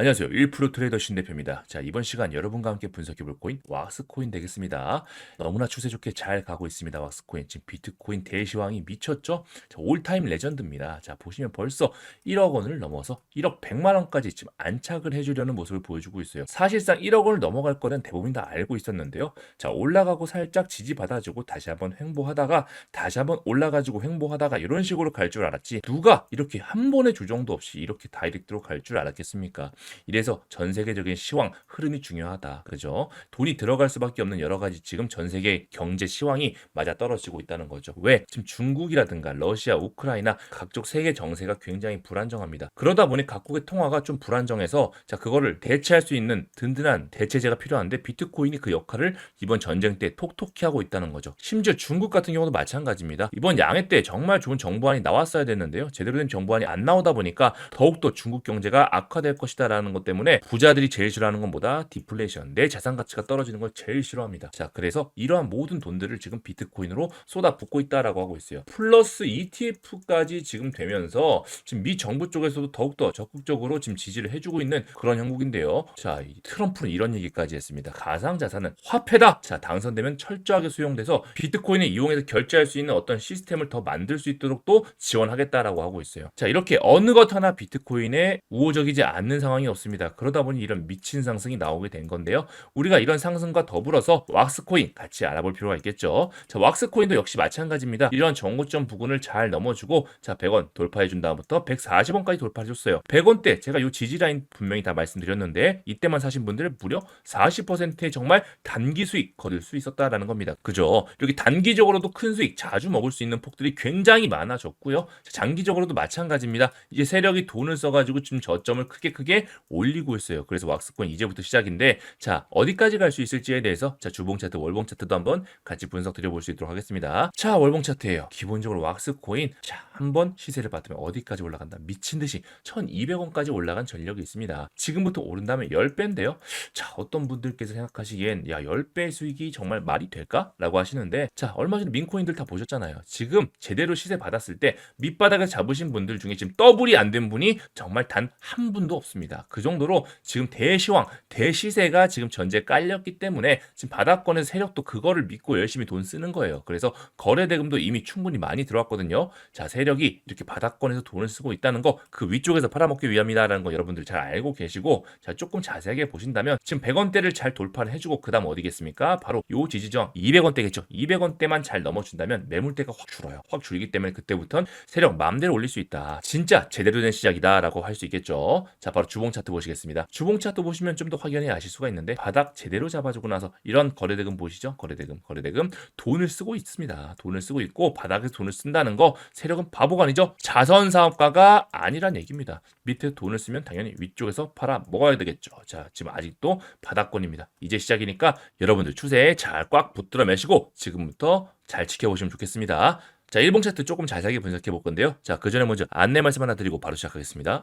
안녕하세요. 1프로 트레이더 신 대표입니다. 자, 이번 시간 여러분과 함께 분석해 볼 코인 왁스코인 되겠습니다. 너무나 추세 좋게 잘 가고 있습니다. 왁스코인. 지금 비트코인 대시황이 미쳤죠? 자, 올타임 레전드입니다. 자, 보시면 벌써 1억 원을 넘어서 1억 100만 원까지 지금 안착을 해 주려는 모습을 보여주고 있어요. 사실상 1억 원을 넘어갈 거는 대부분 다 알고 있었는데요. 자, 올라가고 살짝 지지받아 주고 다시 한번 횡보하다가 다시 한번 올라가 지고 횡보하다가 이런 식으로 갈 줄 알았지. 누가 이렇게 한 번의 조정도 없이 이렇게 다이렉트로 갈 줄 알았겠습니까? 이래서 전 세계적인 시황 흐름이 중요하다. 그죠? 돈이 들어갈 수밖에 없는 여러 가지 지금 전 세계 경제 시황이 맞아 떨어지고 있다는 거죠. 왜? 지금 중국이라든가 러시아, 우크라이나 각종 세계 정세가 굉장히 불안정합니다. 그러다 보니 각국의 통화가 좀 불안정해서 자 그거를 대체할 수 있는 든든한 대체제가 필요한데 비트코인이 그 역할을 이번 전쟁 때 톡톡히 하고 있다는 거죠. 심지어 중국 같은 경우도 마찬가지입니다. 이번 양해 때 정말 좋은 정보안이 나왔어야 됐는데요. 제대로 된 정보안이 안 나오다 보니까 더욱더 중국 경제가 악화될 것이다라는 것 때문에 부자들이 제일 싫어하는 건 뭐다? 디플레이션. 내 자산 가치가 떨어지는 걸 제일 싫어합니다. 자, 그래서 이러한 모든 돈들을 지금 비트코인으로 쏟아붓고 있다라고 하고 있어요. 플러스 ETF까지 지금 되면서 지금 미 정부 쪽에서도 더욱더 적극적으로 지금 지지를 해주고 있는 그런 형국인데요. 자, 이 트럼프는 이런 얘기까지 했습니다. 가상 자산은 화폐다. 자, 당선되면 철저하게 수용돼서 비트코인을 이용해서 결제할 수 있는 어떤 시스템을 더 만들 수 있도록 또 지원하겠다라고 하고 있어요. 자, 이렇게 어느 것 하나 비트코인에 우호적이지 않는 상황이 없습니다. 그러다 보니 이런 미친 상승이 나오게 된 건데요. 우리가 이런 상승과 더불어서 왁스코인 같이 알아볼 필요가 있겠죠. 자, 왁스코인도 역시 마찬가지입니다. 이런 정고점 부근을 잘 넘어주고 자, 100원 돌파해 준 다음부터 140원까지 돌파해 줬어요. 100원대 제가 요 지지 라인 분명히 다 말씀드렸는데 이때만 사신 분들 무려 40%의 정말 단기 수익 거둘 수 있었다라는 겁니다. 그죠? 이렇게 단기적으로도 큰 수익 자주 먹을 수 있는 폭들이 굉장히 많아졌고요. 자, 장기적으로도 마찬가지입니다. 이제 세력이 돈을 써가지고 지금 저점을 크게 크게 올리고 있어요. 그래서 왁스코인 이제부터 시작인데 자 어디까지 갈 수 있을지에 대해서 자 주봉 차트, 월봉 차트도 한번 같이 분석 드려볼 수 있도록 하겠습니다. 자 월봉 차트예요. 기본적으로 왁스코인 자 한번 시세를 받으면 어디까지 올라간다 미친 듯이 1,200원까지 올라간 전력이 있습니다. 지금부터 오른다면 10배인데요. 자 어떤 분들께서 생각하시기엔 야 10배 수익이 정말 말이 될까?라고 하시는데 자 얼마 전에 민코인들 다 보셨잖아요. 지금 제대로 시세 받았을 때 밑바닥에 잡으신 분들 중에 지금 더블이 안 된 분이 정말 단 한 분도 없습니다. 그 정도로 지금 대시황, 대시세가 지금 전제 깔렸기 때문에 지금 바닥권에서 세력도 그거를 믿고 열심히 돈 쓰는 거예요. 그래서 거래 대금도 이미 충분히 많이 들어왔거든요. 자, 세력이 이렇게 바닥권에서 돈을 쓰고 있다는 거 그 위쪽에서 팔아먹기 위함이다라는 거 여러분들 잘 알고 계시고 자, 조금 자세하게 보신다면 지금 100원대를 잘 돌파를 해주고 그다음 어디겠습니까? 바로 요 지지저항 200원대겠죠. 200원대만 잘 넘어준다면 매물대가 확 줄어요. 확 줄기 때문에 그때부터는 세력 마음대로 올릴 수 있다. 진짜 제대로 된 시작이다라고 할 수 있겠죠. 자, 바로 주봉 차트 보시겠습니다. 주봉 차트 보시면 좀 더 확연히 아실 수가 있는데 바닥 제대로 잡아주고 나서 이런 거래대금 보시죠? 거래대금, 거래대금 돈을 쓰고 있습니다. 돈을 쓰고 있고 바닥에서 돈을 쓴다는 거 세력은 바보가 아니죠. 자선 사업가가 아니란 얘기입니다. 밑에 돈을 쓰면 당연히 위쪽에서 팔아 먹어야 되겠죠. 자, 지금 아직도 바닥권입니다. 이제 시작이니까 여러분들 추세에 잘 꽉 붙들어 매시고 지금부터 잘 지켜보시면 좋겠습니다. 자, 일봉 차트 조금 자세하게 분석해 볼 건데요. 자, 그 전에 먼저 안내 말씀 하나 드리고 바로 시작하겠습니다.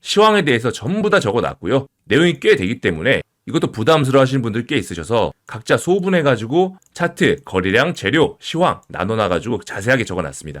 시황에 대해서 전부 다 적어 놨고요. 내용이 꽤 되기 때문에 이것도 부담스러워 하시는 분들 꽤 있으셔서 각자 소분해 가지고 차트, 거래량, 재료, 시황 나눠 가지고 자세하게 적어 놨습니다.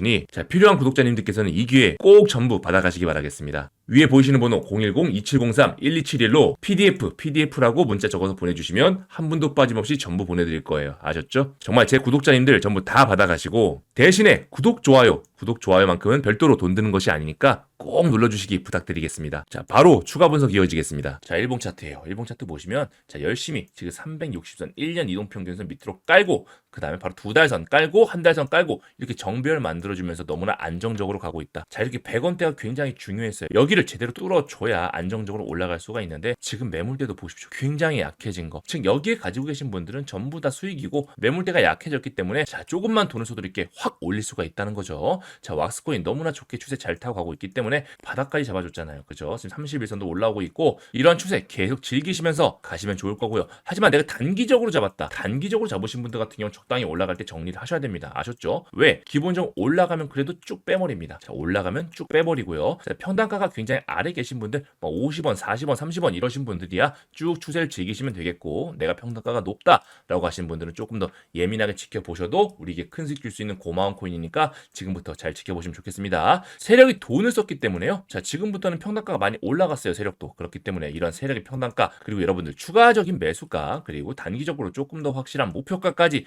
니 자, 필요한 구독자님들께서는 이 기회 꼭 전부 받아가시기 바라겠습니다. 위에 보이시는 번호 010-2703-1271로 PDF, PDF라고 문자 적어서 보내주시면 한 분도 빠짐없이 전부 보내드릴 거예요. 아셨죠? 정말 제 구독자님들 전부 다 받아가시고 대신에 구독, 좋아요, 구독, 좋아요만큼은 별도로 돈 드는 것이 아니니까 꼭 눌러주시기 부탁드리겠습니다. 자, 바로 추가 분석 이어지겠습니다. 자, 일봉 차트예요. 일봉 차트 보시면 자, 열심히 지금 360선 1년 이동평균선 밑으로 깔고 그 다음에 바로 두 달 선 깔고 한 달 선 깔고 이렇게 정배열 만들어주면서 너무나 안정적으로 가고 있다. 자, 이렇게 100원대가 굉장히 중요했어요. 여기를 제대로 뚫어줘야 안정적으로 올라갈 수가 있는데 지금 매물대도 보십시오. 굉장히 약해진 거. 즉 여기에 가지고 계신 분들은 전부 다 수익이고 매물대가 약해졌기 때문에 자, 조금만 돈을 써도 이렇게 확 올릴 수가 있다는 거죠. 자, 왁스코인 너무나 좋게 추세 잘 타고 가고 있기 때문에 바닥까지 잡아줬잖아요. 그죠? 지금 31선도 올라오고 있고 이러한 추세 계속 즐기시면서 가시면 좋을 거고요. 하지만 내가 단기적으로 잡았다. 단기적으로 잡으신 분들 같은 경우는 적당히 올라갈 때 정리를 하셔야 됩니다. 아셨죠? 왜? 기본적으로 올라가면 그래도 쭉 빼버립니다. 자, 올라가면 쭉 빼버리고요. 자, 평단가가 굉장히 아래 계신 분들 뭐 50원, 40원, 30원 이러신 분들이야 쭉 추세를 즐기시면 되겠고 내가 평단가가 높다라고 하신 분들은 조금 더 예민하게 지켜보셔도 우리에게 큰 수익 줄 수 있는 고마운 코인이니까 지금부터 잘 지켜보시면 좋겠습니다. 세력이 돈을 썼기 때문에요. 자, 지금부터는 평단가가 많이 올라갔어요. 세력도. 그렇기 때문에 이런 세력의 평단가 그리고 여러분들 추가적인 매수가 그리고 단기적으로 조금 더 확실한 목표가까지